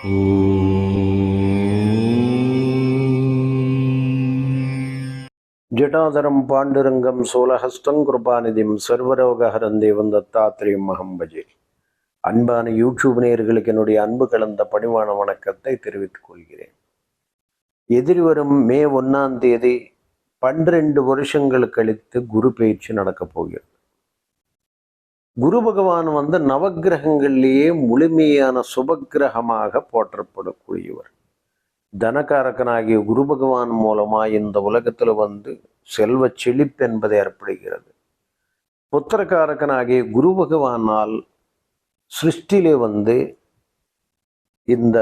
ஜடாதரம் பாண்டுரங்கம் சோலஹஸ்தம் கிருபாநிதிம் சர்வரோகஹரம் தேவன் தத்தாத்திரியம் மகம்பஜே அன்பான யூடியூப் நேயர்களுக்கு என்னுடைய அன்பு கலந்த பணிவான வணக்கத்தை தெரிவித்துக் கொள்கிறேன். எதிர்வரும் மே ஒன்னாம் தேதி பன்னிரண்டு வருஷங்கள் கழித்து குரு பயிற்சி நடக்கப் போகிறது. குரு பகவான் வந்து நவகிரகங்கள்லேயே முழுமையான சுபகிரகமாக போற்றப்படக்கூடியவர். தனகாரகனாகிய குரு பகவான் மூலமாக இந்த உலகத்தில் வந்து செல்வ செழிப்பு என்பது ஏற்படுகிறது. புத்திரகாரகனாகிய குரு பகவானால் சிருஷ்டிலே வந்து இந்த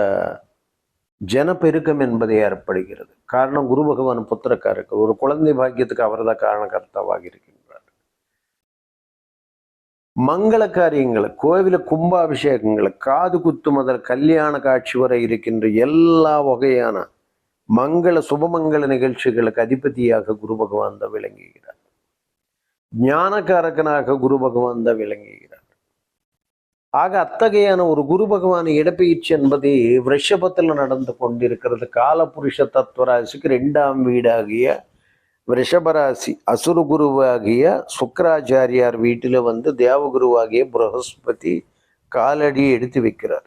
ஜனப்பெருக்கம் என்பது ஏற்படுகிறது. காரணம் குரு பகவான் புத்திரக்காரகர் ஒரு குழந்தை பாக்கியத்துக்கு அவர்தான் காரணகர்த்தாவாக இருக்கின்றார். மங்கள காரியங்கள் கோவில கும்பாபிஷேகங்கள் காது குத்து முதல் கல்யாண காட்சி வரை இருக்கின்ற எல்லா வகையான மங்கள சுபமங்கள நிகழ்ச்சிகளுக்கு அதிபதியாக குரு பகவான் தான் விளங்குகிறார். ஞானக்காரகனாக குரு பகவான் தான் விளங்குகிறார். ஆக அத்தகையான ஒரு குரு பகவான் இடப்பெயர்ச்சி என்பது ரிஷபத்தில் நடந்து கொண்டிருக்கிறது. காலபுருஷ தத்துவராசிக்கு ரெண்டாம் வீடாகிய ரிஷபராசி அசுர குருவாகிய சுக்கராச்சாரியார் வீட்டில் வந்து தேவகுருவாகிய புரகஸ்பதி காலடி எடுத்து வைக்கிறார்.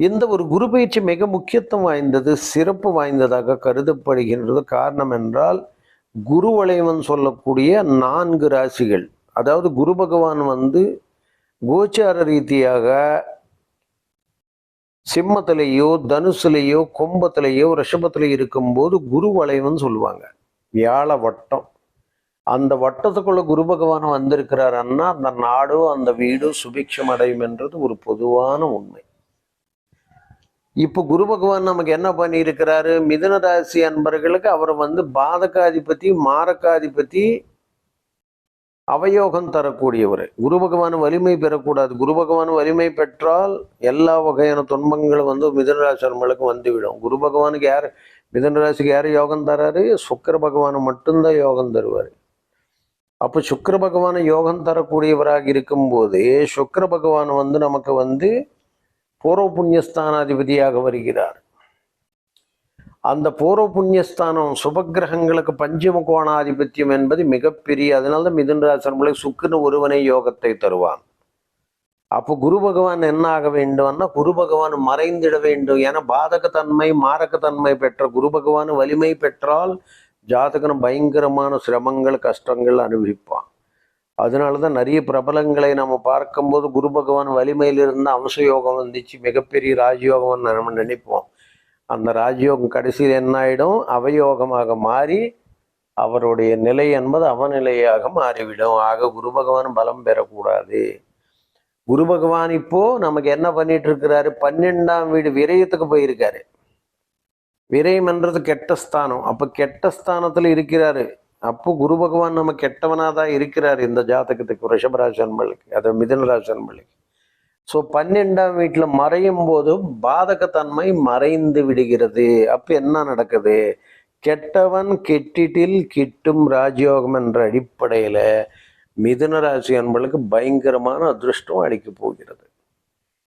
இந்த ஒரு குரு பயிற்சி மிக முக்கியத்துவம் வாய்ந்தது சிறப்பு வாய்ந்ததாக கருதப்படுகின்றது. காரணம் என்றால் குரு வளைவன் சொல்லக்கூடிய நான்கு ராசிகள். அதாவது குரு பகவான் வந்து கோச்சார ரீதியாக சிம்மத்திலேயோ தனுசுலேயோ கும்பத்திலேயோ ரிஷபத்திலேயோ இருக்கும்போது குரு வளைவன் சொல்லுவாங்க வியாழ வட்டம். அந்த வட்டத்துக்குள்ள குரு பகவான் வந்திருக்கிறாருன்னா அந்த நாடோ அந்த வீடோ சுபிக்ஷம் அடையும் என்றது ஒரு பொதுவான உண்மை. இப்போ குரு பகவான் நமக்கு என்ன பண்ணியிருக்கிறாரு? மிதுன ராசி அன்பர்களுக்கு அவர் வந்து பாதகாதிபதி மாரகாதிபதி அவயோகம் தரக்கூடியவர். குரு பகவான் வலிமை பெறக்கூடாது. குரு பகவான் வலிமை பெற்றால் எல்லா வகையான துன்பங்களும் வந்து மிதுன ராசி அன்பர்களுக்கு வந்துவிடும். குரு பகவானுக்கு யார் மிதன ராசிக்கு யார் யோகம் தராரு? சுக்கர பகவான் மட்டும்தான் யோகம் தருவார். அப்போ சுக்கர பகவான் யோகம் தரக்கூடியவராக இருக்கும்போது சுக்கர பகவான் வந்து நமக்கு வந்து பூர்வ புண்ணியஸ்தானாதிபதியாக வருகிறார். அந்த பூர்வ புண்ணியஸ்தானம் சுபகிரகங்களுக்கு பஞ்சம கோணாதிபத்தியம் என்பது மிகப்பெரிய அதனால தான் மிதுன் ராசி சுக்கரன் ஒருவனை யோகத்தை தருவான். அப்போ குரு பகவான் என்ன ஆக வேண்டும்னா குரு பகவான் மறைந்திட வேண்டும். என பாதகத்தன்மை மாரகத்தன்மை பெற்ற குரு பகவான் வலிமை பெற்றால் ஜாதகன் பயங்கரமான சிரமங்கள் கஷ்டங்கள் அனுபவிப்பான். அதனால தான் நிறைய பிரபலங்களை நம்ம பார்க்கும்போது குரு பகவான் வலிமையிலிருந்து அம்சயோகம் வந்துச்சு. மிகப்பெரிய ராஜயோகம் நம்ம நினைப்போம். அந்த ராஜயோகம் கடைசியில் என்ன ஆகிடும் அவயோகமாக மாறி அவருடைய நிலை என்பது அவநிலையாக மாறிவிடும். ஆக குரு பகவான் பலம் பெறக்கூடாது. குரு பகவான் இப்போ நமக்கு என்ன பண்ணிட்டு இருக்கிறாரு? பன்னெண்டாம் வீடு விரயத்துக்கு போயிருக்காரு. விரயம் என்றது கெட்ட ஸ்தானம். அப்ப கெட்ட ஸ்தானத்துல இருக்கிறாரு. அப்போ குரு பகவான் நம்ம கெட்டவனாதான் இருக்கிறாரு இந்த ஜாதகத்துக்கு ரிஷபராசி அன்பளுக்கு அது மிதனராசி அன்பளுக்கு ஸோ பன்னெண்டாம் வீட்டில் மறையும் போது பாதகத்தன்மை மறைந்து விடுகிறது. அப்போ என்ன நடக்குது? கெட்டவன் கெட்டிட்டில் கிட்டும் ராஜயோகம் என்ற அடிப்படையில் மிதுன ராசி அன்பளுக்கு பயங்கரமான அதிருஷ்டம் அடிக்க போகிறது.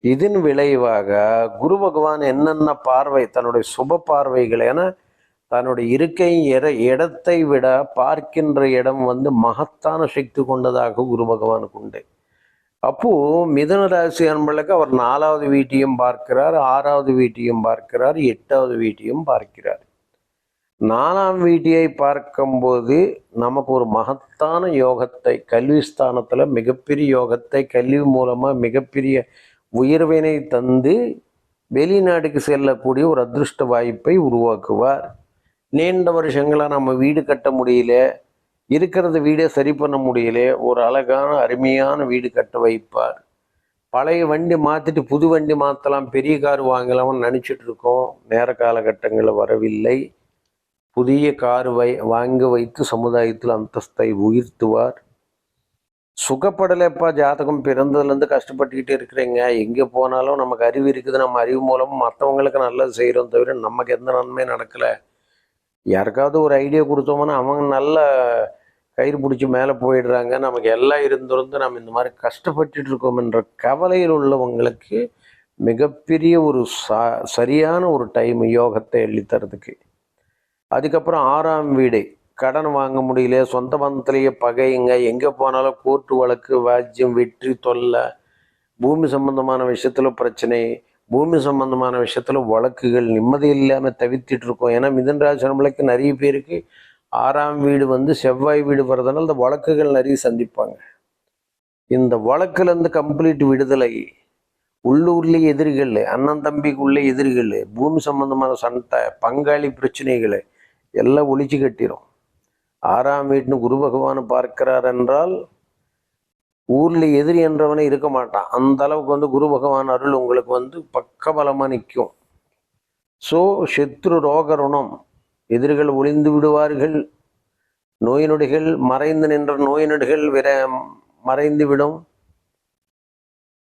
இதன் விளைவாக குரு பகவான் என்னென்ன பார்வை தன்னுடைய சுப பார்வைகள் என தன்னுடைய இருக்கை இட இடத்தை விட பார்க்கின்ற இடம் வந்து மகத்தான சக்தி கொண்டதாக குரு பகவானுக்கு உண்டு. அப்போ மிதுன ராசி அன்பளுக்கு அவர் நாலாவது வீட்டையும் பார்க்கிறார் ஆறாவது வீட்டையும் பார்க்கிறார் எட்டாவது வீட்டையும் பார்க்கிறார். நாலாம் வீட்டியை பார்க்கும்போது நமக்கு ஒரு மகத்தான யோகத்தை கல்வி ஸ்தானத்தில் மிகப்பெரிய யோகத்தை கல்வி மூலமாக மிகப்பெரிய உயர்வினை தந்து வெளிநாட்டுக்கு செல்லக்கூடிய ஒரு அதிருஷ்ட வாய்ப்பை உருவாக்குவார். நீண்ட வருஷங்களாக நம்ம வீடு கட்ட முடியல இருக்கிறத வீடே சரி பண்ண முடியல ஒரு அழகான அருமையான வீடு கட்ட வைப்பார். பழைய வண்டி மாற்றிட்டு புது வண்டி மாற்றலாம் பெரிய கார் வாங்கலாம்னு நினச்சிட்டு இருக்கோம். நேர காலகட்டங்களில் வரவில்லை. புதிய கார் வை வாங்க வைத்து சமுதாயத்தில் அந்தஸ்தை உயர்த்துவார். சுகப்படலைப்பா ஜாதகம் பிறந்ததுலேருந்து கஷ்டப்பட்டுக்கிட்டே இருக்கிறீங்க. எங்கே போனாலும் நமக்கு அறிவு இருக்குது. நம்ம அறிவு மூலம் மற்றவங்களுக்கு நல்லது செய்கிறோம் தவிர நமக்கு எந்த நன்மையும் நடக்கலை. யாருக்காவது ஒரு ஐடியா கொடுத்தோம்னா அவங்க நல்ல கயிறு பிடிச்சி மேலே போயிடுறாங்க. நமக்கு எல்லாம் இருந்திருந்து நம்ம இந்த மாதிரி கஷ்டப்பட்டுட்டு இருக்கோம் என்ற கவலையில் உள்ளவங்களுக்கு மிகப்பெரிய ஒரு சா சரியான ஒரு டைம் யோகத்தை எழுதித்தரதுக்கு அதுக்கப்புறம் ஆறாம் வீடு. கடன் வாங்க முடியல. சொந்த பந்தத்திலேயே பகைங்க. எங்கே போனாலும் கோர்ட்டு வழக்கு வாஜ்யம் வெற்றி தொல்லை. பூமி சம்பந்தமான விஷயத்தில் பிரச்சனை. பூமி சம்பந்தமான விஷயத்தில் வழக்குகள் நிம்மதி இல்லாமல் தவித்திட்டு இருக்கோம். ஏன்னா மிதன்ராஜனமலைக்கு நிறைய பேருக்கு ஆறாம் வீடு வந்து செவ்வாய் வீடு வர்றதுனால இந்த வழக்குகள் நிறைய சந்திப்பாங்க. இந்த வழக்குலேருந்து கம்ப்ளீட் விடுதலை. உள்ளூர்லேயே எதிரிகள் அண்ணன் தம்பிக்குள்ளே எதிரிகள் பூமி சம்பந்தமான சண்டை பங்காளி பிரச்சனைகள் எல்லாம் ஒழிச்சு கட்டிடும் ஆறாம் வீட்டுன்னு குரு பகவான் பார்க்கிறார் என்றால் ஊர்ல எதிரி என்றவனே இருக்க மாட்டான். அந்த அளவுக்கு வந்து குரு பகவான் அருள் உங்களுக்கு வந்து பக்கபலமாக நிற்கும். ஸோ சத்ரு ரோக ருணம். எதிரிகள் ஒளிந்து விடுவார்கள். நோய் நொடிகள் மறைந்து நின்ற நோய் நொடிகள் விர மறைந்து விடும்.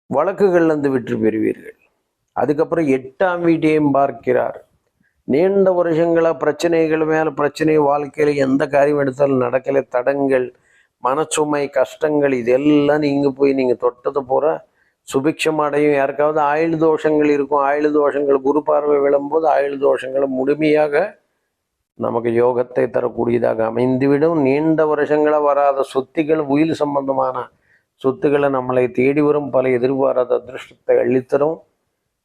வழக்குகள்ல வந்து விற்று பெறுவீர்கள். அதுக்கப்புறம் எட்டாம் வீட்டையும் பார்க்கிறார். நீண்ட வருஷங்களை பிரச்சனைகள் மேலே பிரச்சனை வாழ்க்கையில் எந்த காரியம் எடுத்தாலும் நடக்கலை. தடங்கள் மனச்சுமை கஷ்டங்கள் இதெல்லாம் நீங்கள் போய் நீங்கள் தொட்டது பூரா சுபிக்ஷம் அடையும். யாருக்காவது ஆயுள் தோஷங்கள் இருக்கும். ஆயுள் தோஷங்கள் குரு பார்வை விழும்போது ஆயுள் தோஷங்கள் முழுமையாக நமக்கு யோகத்தை தரக்கூடியதாக அமைந்துவிடும். நீண்ட வருஷங்களை வராத சொத்துக்கள் உயில் சம்பந்தமான சொத்துக்களை நம்மளை தேடி வரும். பல எதிர்பாராத அதிர்ஷ்டத்தை அள்ளித்தரும்.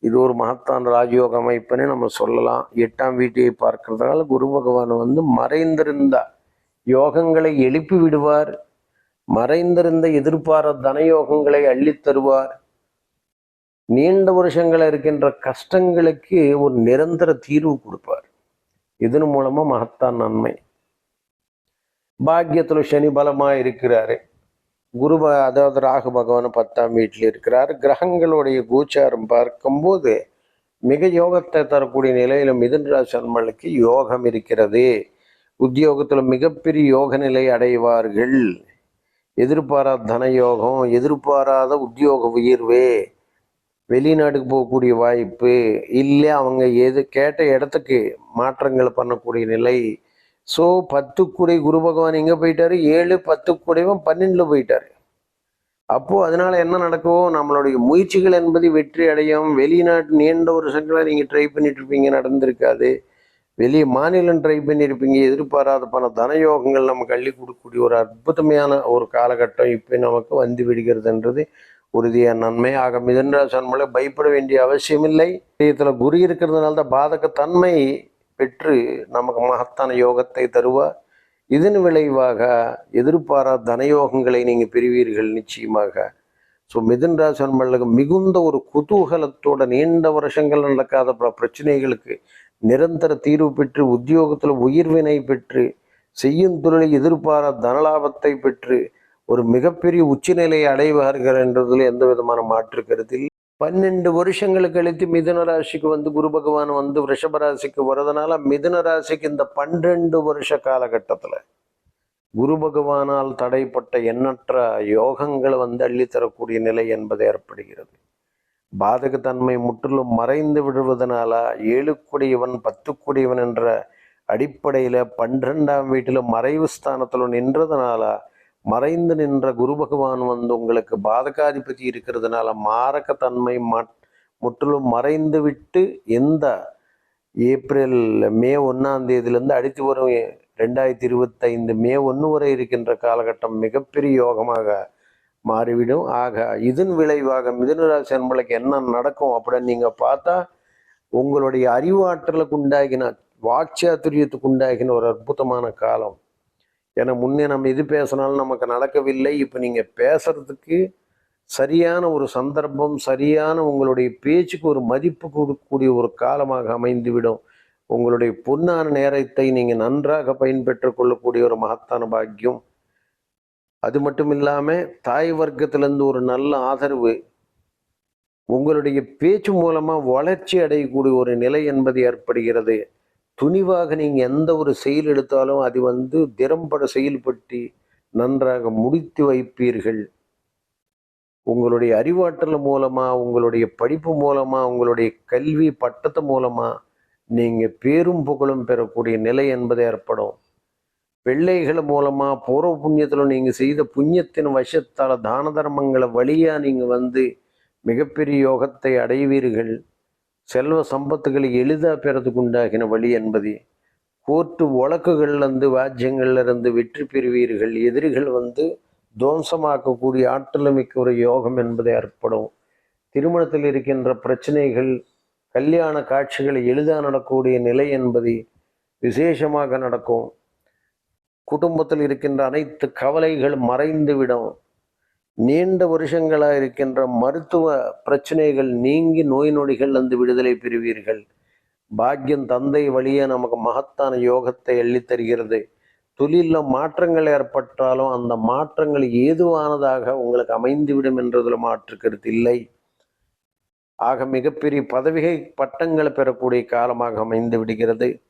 இது ஒரு மகத்தான் ராஜயோக அமைப்புன்னு நம்ம சொல்லலாம். எட்டாம் வீட்டையை பார்க்கறதுனால குரு பகவான் வந்து மறைந்திருந்த யோகங்களை எழுப்பி விடுவார். மறைந்திருந்த எதிர்பார தனயோகங்களை அள்ளித் தருவார். நீண்ட வருஷங்கள் இருக்கின்ற கஷ்டங்களுக்கு ஒரு நிரந்தர தீர்வு கொடுப்பார். இதன் மூலமா மகத்தான் நன்மை. பாக்கியத்துல சனி பலமா இருக்கிறாரு. குரு அதாவது ராகு பகவான் பத்தாம் வீட்டில் இருக்கிறார். கிரகங்களுடைய கூச்சாரம் பார்க்கும்போது மிக யோகத்தை தரக்கூடிய நிலையில மிதுன ராசி அன்பர்களுக்கு யோகம் இருக்கிறது. உத்தியோகத்தில் மிகப்பெரிய யோக நிலை அடைவார்கள். எதிர்பாராத தன யோகம் எதிர்பாராத உத்தியோக உயர்வு வெளிநாட்டுக்கு போகக்கூடிய வாய்ப்பு இல்லை அவங்க எது கேட்ட இடத்துக்கு மாற்றங்கள் பண்ணக்கூடிய நிலை ஸோ பத்து குரு பகவான் எங்கே போயிட்டாரு? ஏழு பத்து பன்னெண்டில் போயிட்டாரு. அப்போ அதனால என்ன நடக்கும் நம்மளுடைய முயற்சிகள் என்பது வெற்றி அடையும். வெளிநாட்டு நீண்ட வருஷங்களாக நீங்கள் ட்ரை பண்ணிட்டு இருப்பீங்க நடந்திருக்காது. வெளியே மாநிலம் ட்ரை பண்ணியிருப்பீங்க எதிர்பாராத பண தனயோகங்கள் நமக்கு அள்ளி கொடுக்கக்கூடிய ஒரு அற்புதமையான ஒரு காலகட்டம் இப்போ நமக்கு வந்து விடுகிறதுன்றது உறுதியான நன்மை ஆக மிதன்ராசன்மலை பயப்பட வேண்டிய அவசியமில்லை. இதில் குரு இருக்கிறதுனால தான் பாதகத்தன்மை பெற்று நமக்கு மகத்தான யோகத்தை தருவார் இதன் விளைவாக எதிர்பாரா தனயோகங்களை நீங்கள் பெறுவீர்கள் நிச்சயமாக. ஸோ மிதுன் ராசன்மலுக்கு மிகுந்த ஒரு குதூகலத்தோட நீண்ட வருஷங்கள் நடக்காத பல பிரச்சனைகளுக்கு நிரந்தர தீர்வு பெற்று உத்தியோகத்தில் உயிர்வினை பெற்று செய்யும் தொழிலை எதிர்பாரா தனலாபத்தை பெற்று ஒரு மிகப்பெரிய உச்சநிலையை அடைவார்கள் என்றதில் எந்த விதமான மாற்று கருத்தில் பன்னெண்டு வருஷங்கள் கழித்து மிதுன ராசிக்கு வந்து குரு பகவான் வந்து ரிஷப ராசிக்கு வர்றதுனால மிதுன ராசிக்கு இந்த பன்னெண்டு வருஷ காலகட்டத்தில் குரு பகவானால் தடைப்பட்ட எண்ணற்ற யோகங்கள் வந்து அள்ளித்தரக்கூடிய நிலை என்பது ஏற்படுகிறது. பாதகத்தன்மை முற்றிலும் மறைந்து விடுவதனால ஏழுக்குடியவன் பத்துக்குடியவன் என்ற அடிப்படையில் பன்னிரெண்டாம் வீட்டில் மறைவு ஸ்தானத்தில் நின்றதுனால மறைந்து நின்ற குரு பகவான் வந்து உங்களுக்கு பாதகாதிபதி இருக்கிறதுனால மாரகத்தன்மை மட்- முற்றிலும் மறைந்து விட்டு எந்த ஏப்ரல் மே ஒன்றாம் தேதியிலேருந்து அடுத்து வரும் ரெண்டாயிரத்தி இருபத்தைந்து மே ஒன்று வரை இருக்கின்ற காலகட்டம் மிகப்பெரிய யோகமாக மாறிவிடும். ஆக இதன் விளைவாக மிதுனராசி அன்பளுக்கு என்ன நடக்கும் அப்படின்னு நீங்கள் பார்த்தா உங்களுடைய அறிவாற்றலுக்கு உண்டாகின வாட்சாத்துரியத்துக்கு உண்டாகின ஒரு அற்புதமான காலம். ஏன்னா முன்னே நம்ம இது பேசினாலும் நமக்கு நடக்கவில்லை. இப்போ நீங்கள் பேசுறதுக்கு சரியான ஒரு சந்தர்ப்பம் சரியான உங்களுடைய பேச்சுக்கு ஒரு மதிப்பு கொடுக்கக்கூடிய ஒரு காலமாக அமைந்துவிடும். உங்களுடைய பொன்னான நேரத்தை நீங்கள் நன்றாக பயன்பெற்று கொள்ளக்கூடிய ஒரு மகத்தான பாக்கியம். அது மட்டும் இல்லாமல் தாய் வர்க்கத்திலேருந்து ஒரு நல்ல ஆதரவு உங்களுடைய பேச்சு மூலமாக வளர்ச்சி அடையக்கூடிய ஒரு நிலை என்பது ஏற்படுகிறது. துணிவாக நீங்கள் எந்த ஒரு செயல் எடுத்தாலும் அது வந்து திறம்பட செயல்பட்டு நன்றாக முடித்து வைப்பீர்கள். உங்களுடைய அறிவாற்றல் மூலமா உங்களுடைய படிப்பு மூலமா உங்களுடைய கல்வி பட்டத்து மூலமா நீங்கள் பேரும் புகழும் பெறக்கூடிய நிலை என்பது ஏற்படும். பிள்ளைகள் மூலமா பூர்வ புண்ணியத்தில் நீங்கள் செய்த புண்ணியத்தின் வசத்தால் தான தர்மங்களை வழியாக நீங்கள் வந்து மிகப்பெரிய யோகத்தை அடைவீர்கள். செல்வ சம்பத்துகளை எளிதாக பெறதுக்கு உண்டாகின வழி என்பது கோர்ட்டு வழக்குகள்லேருந்து வாஜ்யங்கள்லேருந்து வெற்றி பெறுவீர்கள் எதிரிகள் வந்து துவம்சமாக்கக்கூடிய ஆற்றல் மிக்க ஒரு யோகம் என்பதை ஏற்படும் திருமணத்தில் இருக்கின்ற பிரச்சனைகள் கல்யாண காட்சிகள் எளிதாக நடக்கக்கூடிய நிலை என்பது விசேஷமாக நடக்கும். குடும்பத்தில் இருக்கின்ற அனைத்து கவலைகள் மறைந்துவிடும். நீண்ட வருஷங்களாக இருக்கின்ற மருத்துவ பிரச்சனைகள் நீங்கி நோய் நொடிகள் வந்து விடுதலை பெறுவீர்கள். பாக்கியம் தந்தை வழியே நமக்கு மகத்தான யோகத்தை அள்ளித் தருகிறது. தொழிலில் மாற்றங்கள் ஏற்பட்டாலும் அந்த மாற்றங்கள் ஏதுவானதாக உங்களுக்கு அமைந்துவிடும் என்றதில் மாற்று கருத்து இல்லை. ஆக மிகப்பெரிய பதவிகை பட்டங்களை பெறக்கூடிய காலமாக அமைந்து விடுகிறது.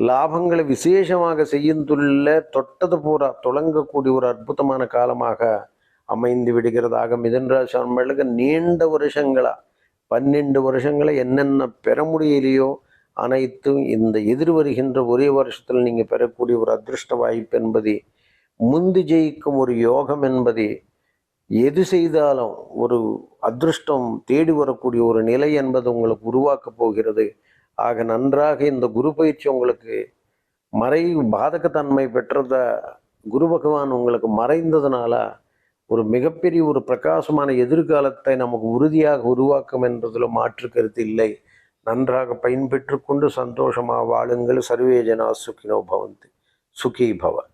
லாபங்களை விசேஷமாக செய்யும் தொழிலில் தொட்டது பூரா தொடங்கக்கூடிய ஒரு அற்புதமான காலமாக அமைந்து விடுகிறதாக மிதன்ராசி அன்பர்களுக்கு நீண்ட வருஷங்களா பன்னெண்டு வருஷங்களை என்னென்ன பெற முடியலையோ அனைத்தும் இந்த எதிர் வருகின்ற ஒரே வருஷத்தில் நீங்கள் பெறக்கூடிய ஒரு அதிர்ஷ்ட வாய்ப்பு என்பது முந்தி ஜெயிக்கும் ஒரு யோகம் என்பது எது செய்தாலும் ஒரு அதிர்ஷ்டம் தேடி வரக்கூடிய ஒரு நிலை என்பது உங்களுக்கு உருவாக்கப் போகிறது. ஆக நன்றாக இந்த குரு பயிற்சி உங்களுக்கு மறை பாதகத்தன்மை பெற்றத குரு பகவான் உங்களுக்கு மறைந்ததுனால ஒரு மிகப்பெரிய ஒரு பிரகாசமான எதிர்காலத்தை நமக்கு உறுதியாக உருவாக்கும் என்றதில் மாற்று கருத்து இல்லை. நன்றாக பயன்பெற்று கொண்டு சந்தோஷமாக வாழுங்கள். சர்வே ஜனா சுகினோ பவந்து. சுகி பவ.